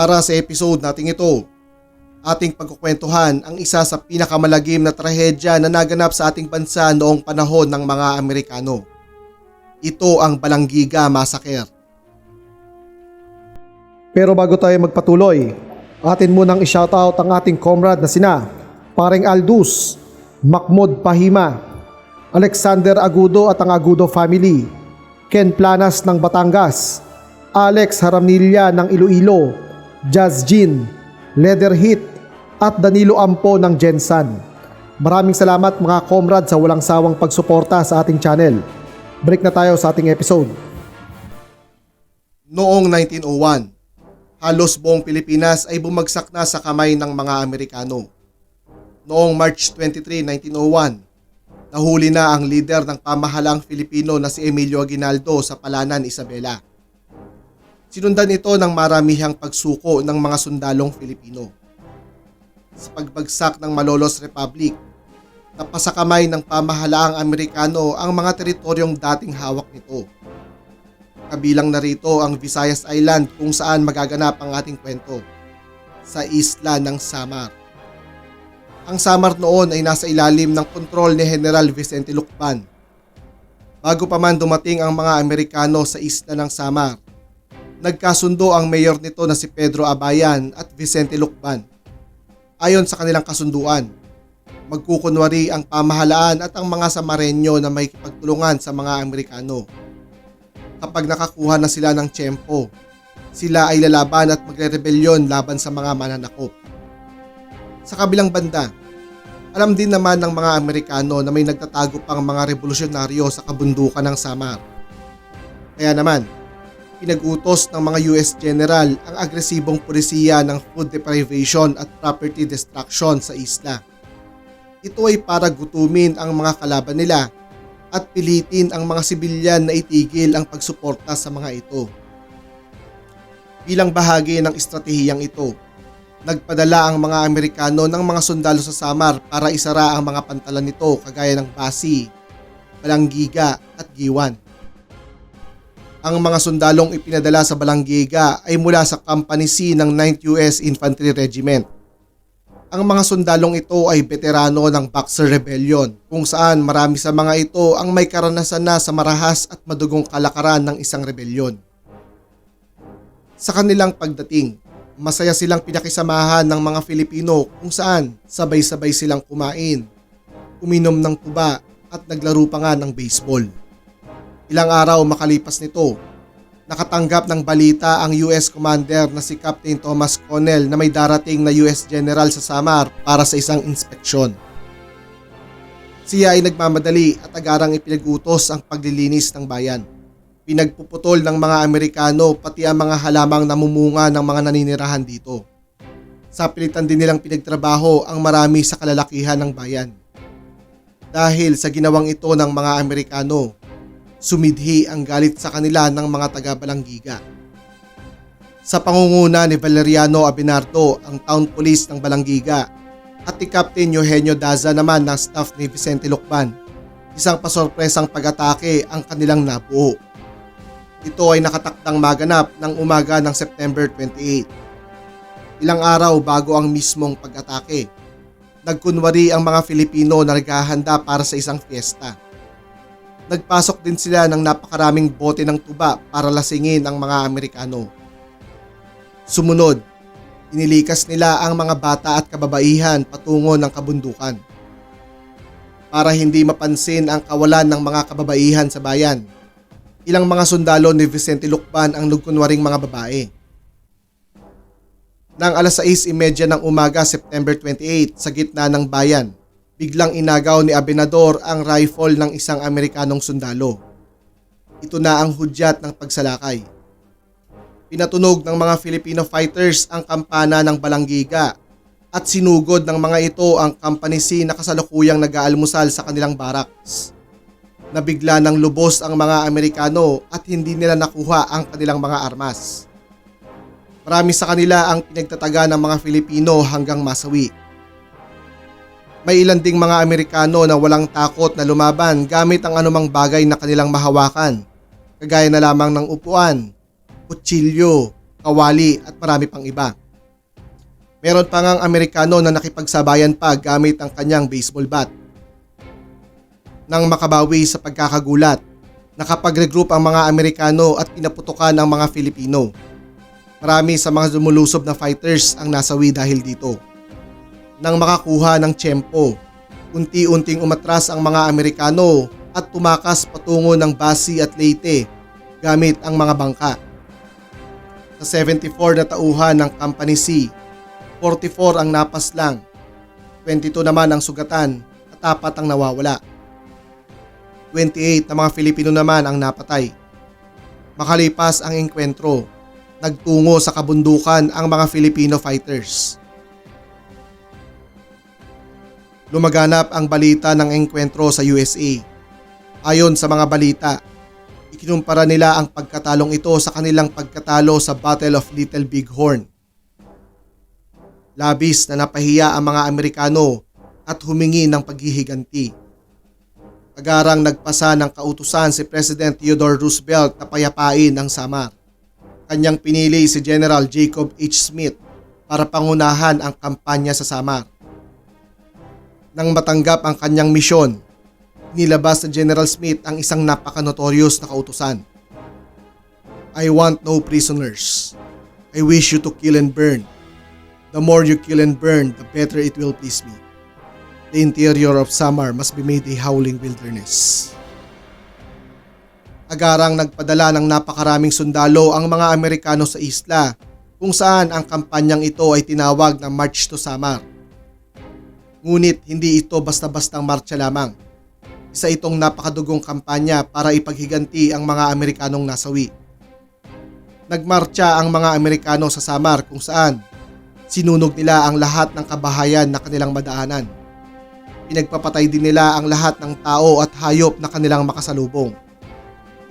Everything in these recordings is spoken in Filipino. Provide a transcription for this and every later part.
Para sa episode nating ito, ating pagkukwentuhan ang isa sa pinakamalagim na trahedya na naganap sa ating bansa noong panahon ng mga Amerikano. Ito ang Balanggiga Massacre. Pero bago tayo magpatuloy, atin munang i-shoutout ang ating comrade na sina Paring Aldus, Mahmud Pahima, Alexander Agudo at ang Agudo family, Ken Planas ng Batangas, Alex Haramilla ng Iloilo, Jazz Jean, Leather Hit at Danilo Ampo ng Jensan. Maraming salamat mga comrade sa walang sawang pagsuporta sa ating channel. Break na tayo sa ating episode. Noong 1901, halos buong Pilipinas ay bumagsak na sa kamay ng mga Amerikano. Noong March 23, 1901, nahuli na ang leader ng pamahalang Filipino na si Emilio Aguinaldo sa Palanan, Isabela. Sinundan ito ng maramihang pagsuko ng mga sundalong Filipino. Sa pagbagsak ng Malolos Republic, napasakamay ng pamahalaang Amerikano ang mga teritoryong dating hawak nito. Kabilang na rito ang Visayas Island kung saan magaganap ang ating kwento, sa isla ng Samar. Ang Samar noon ay nasa ilalim ng kontrol ni General Vicente Lucban. Bago pa man dumating ang mga Amerikano sa isla ng Samar, nagkasundo ang mayor nito na si Pedro Abayan at Vicente Lucban. Ayon sa kanilang kasunduan, magkukunwari ang pamahalaan at ang mga Samareño na may pagtulungan sa mga Amerikano. Kapag nakakuha na sila ng tiyempo, sila ay lalaban at magre-rebelyon laban sa mga mananakop. Sa kabilang banda, alam din naman ng mga Amerikano na may nagtatago pang mga revolusyonaryo sa kabundukan ng Samar. Kaya naman, pinag-utos ng mga US General ang agresibong pulisiya ng food deprivation at property destruction sa isla. Ito ay para gutumin ang mga kalaban nila at pilitin ang mga sibilyan na itigil ang pagsuporta sa mga ito. Bilang bahagi ng estratehiyang ito, nagpadala ang mga Amerikano ng mga sundalo sa Samar para isara ang mga pantalan nito kagaya ng Basi, Balanggiga at Giwan. Ang mga sundalong ipinadala sa Balanggiga ay mula sa Company C ng 9th US Infantry Regiment. Ang mga sundalong ito ay veterano ng Boxer Rebellion kung saan marami sa mga ito ang may karanasan na sa marahas at madugong kalakaran ng isang rebelyon. Sa kanilang pagdating, masaya silang pinakisamahan ng mga Filipino kung saan sabay-sabay silang kumain, uminom ng tuba at naglaro pa nga ng baseball. Ilang araw makalipas nito, nakatanggap ng balita ang US Commander na si Captain Thomas Connell na may darating na US General sa Samar para sa isang inspeksyon. Siya ay nagmamadali at agarang ipinag-utos ang paglilinis ng bayan. Pinagpuputol ng mga Amerikano pati ang mga halamang namumunga ng mga naninirahan dito. Sa pilitan din nilang pinagtrabaho ang marami sa kalalakihan ng bayan. Dahil sa ginawang ito ng mga Amerikano, sumidhi ang galit sa kanila ng mga taga-Balanggiga. Sa pangunguna ni Valeriano Abinardo, ang town police ng Balanggiga, at ni Captain Eugenio Daza naman ng staff ni Vicente Lucban, isang pasorpresang pag-atake ang kanilang nabuo. Ito ay nakatakdang maganap ng umaga ng September 28. Ilang araw bago ang mismong pag-atake, nagkunwari ang mga Filipino na naghahanda para sa isang fiesta nagpasok din sila ng napakaraming bote ng tuba para lasingin ang mga Amerikano. Sumunod, inilikas nila ang mga bata at kababaihan patungo ng kabundukan. Para hindi mapansin ang kawalan ng mga kababaihan sa bayan, ilang mga sundalo ni Vicente Lucban ang nagkunwaring mga babae. Nang alas 6.30 ng umaga September 28 sa gitna ng bayan, biglang inagaw ni Abenador ang rifle ng isang Amerikanong sundalo. Ito na ang hudyat ng pagsalakay. Pinatunog ng mga Filipino fighters ang kampana ng Balanggiga at sinugod ng mga ito ang C na kasalukuyang nag-aalmusal sa kanilang barracks. Nabigla ng lubos ang mga Amerikano at hindi nila nakuha ang kanilang mga armas. Marami sa kanila ang pinagtataga ng mga Filipino hanggang masawi. May ilan ding mga Amerikano na walang takot na lumaban gamit ang anumang bagay na kanilang mahawakan, kagaya na lamang ng upuan, kutsilyo, kawali at marami pang iba. Meron pa ngang Amerikano na nakipagsabayan pa gamit ang kanyang baseball bat. Nang makabawi sa pagkakagulat, nakapag-regroup ang mga Amerikano at pinaputukan ang mga Filipino. Marami sa mga lumulusob na fighters ang nasawi dahil dito. Nang makakuha ng tiyempo, unti-unting umatras ang mga Amerikano at tumakas patungo ng Basi at Leyte gamit ang mga bangka. Sa 74 na tauhan ng Company C, 44 ang napaslang, 22 naman ang sugatan at apat ang nawawala. 28 na mga Filipino naman ang napatay. Makalipas ang engkwentro, nagtungo sa kabundukan ang mga Filipino fighters. Lumaganap ang balita ng engkwentro sa USA. Ayon sa mga balita, ikinumpara nila ang pagkatalong ito sa kanilang pagkatalo sa Battle of Little Bighorn. Labis na napahiya ang mga Amerikano at humingi ng paghihiganti. Agarang nagpasa ng kautusan si President Theodore Roosevelt na payapain ang Samar. Kanyang pinili si General Jacob H. Smith para pangunahan ang kampanya sa Samar. Nang matanggap ang kanyang misyon, nilabas ni General Smith ang isang napaka-notorious na kautusan. I want no prisoners. I wish you to kill and burn. The more you kill and burn, the better it will please me. The interior of Samar must be made a howling wilderness. Agarang nagpadala ng napakaraming sundalo ang mga Amerikano sa isla kung saan ang kampanyang ito ay tinawag na March to Samar. Ngunit hindi ito basta-bastang marcha lamang. Isa itong napakadugong kampanya para ipaghiganti ang mga Amerikanong nasawi. Nagmarcha ang mga Amerikano sa Samar kung saan sinunog nila ang lahat ng kabahayan na kanilang madaanan. Pinagpapatay din nila ang lahat ng tao at hayop na kanilang makasalubong.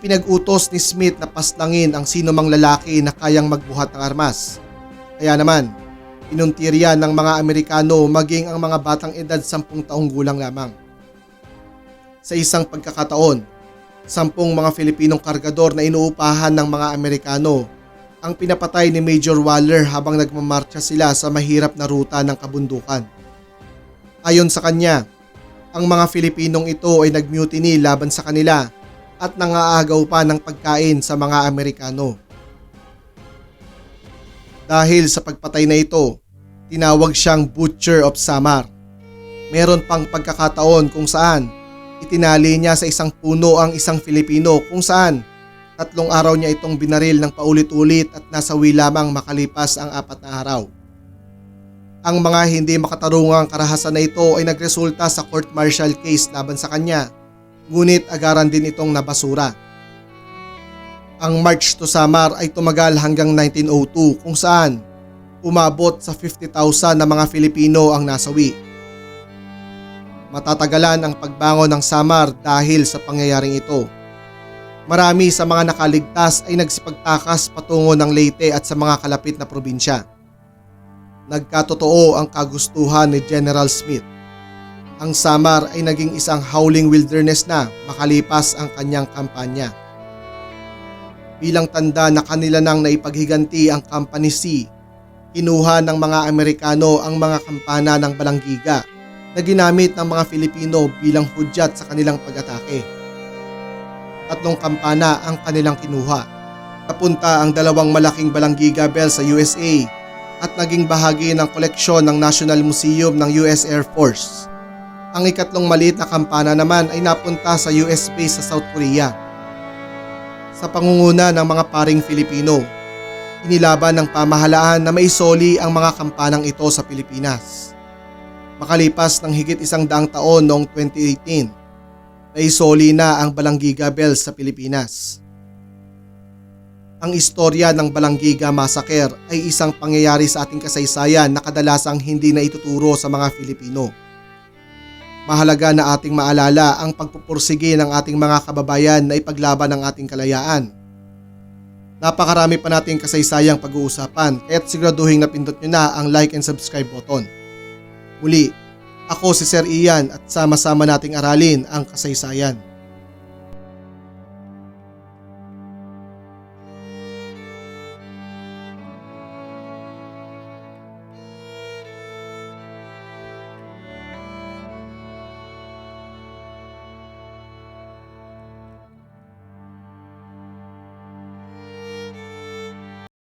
Ipinag-utos ni Smith na paslangin ang sino mang lalaki na kayang magbuhat ng armas. Kaya naman, pinuntirya ng mga Amerikano maging ang mga batang edad 10 taong gulang lamang. Sa isang pagkakataon, sampung mga Filipinong kargador na inuupahan ng mga Amerikano ang pinapatay ni Major Waller habang nagmamarcha sila sa mahirap na ruta ng kabundukan. Ayon sa kanya, ang mga Filipinong ito ay nagmutiny laban sa kanila at nangaagaw pa ng pagkain sa mga Amerikano. Dahil sa pagpatay na ito, tinawag siyang Butcher of Samar. Meron pang pagkakataon kung saan itinali niya sa isang puno ang isang Filipino kung saan tatlong araw niya itong binaril ng paulit-ulit at nasawi lamang makalipas ang apat na araw. Ang mga hindi makatarungang karahasan na ito ay nagresulta sa court-martial case laban sa kanya, ngunit agaran din itong nabasura. Ang March to Samar ay tumagal hanggang 1902 kung saan umabot sa 50,000 na mga Filipino ang nasawi. Matatagalan ang pagbangon ng Samar dahil sa pangyayaring ito. Marami sa mga nakaligtas ay nagsipagtakas patungo ng Leyte at sa mga kalapit na probinsya. Nagkatotoo ang kagustuhan ni General Smith. Ang Samar ay naging isang howling wilderness na makalipas ang kanyang kampanya. Bilang tanda na kanila nang naipaghiganti ang Company C, kinuha ng mga Amerikano ang mga kampana ng balanggiga na ginamit ng mga Filipino bilang hudyat sa kanilang pag-atake. Tatlong kampana ang kanilang kinuha. Napunta ang dalawang malaking balanggiga bell sa USA at naging bahagi ng koleksyon ng National Museum ng US Air Force. Ang ikatlong maliit na kampana naman ay napunta sa US base sa South Korea. Sa pangunguna ng mga paring Filipino, inilaban ng pamahalaan na maisoli ang mga kampanang ito sa Pilipinas. Makalipas ng higit isang daang taon noong 2018, naisoli na ang Balanggiga Bells sa Pilipinas. Ang istorya ng Balanggiga Massacre ay isang pangyayari sa ating kasaysayan na kadalasang hindi na ituturo sa mga Filipino. Mahalaga na ating maalala ang pagpupursige ng ating mga kababayan na ipaglaban ang ating kalayaan. Napakarami pa nating kasaysayang pag-uusapan kaya't siguraduhin na pindot nyo na ang like and subscribe button. Muli, ako si Sir Ian at sama-sama nating aralin ang kasaysayan.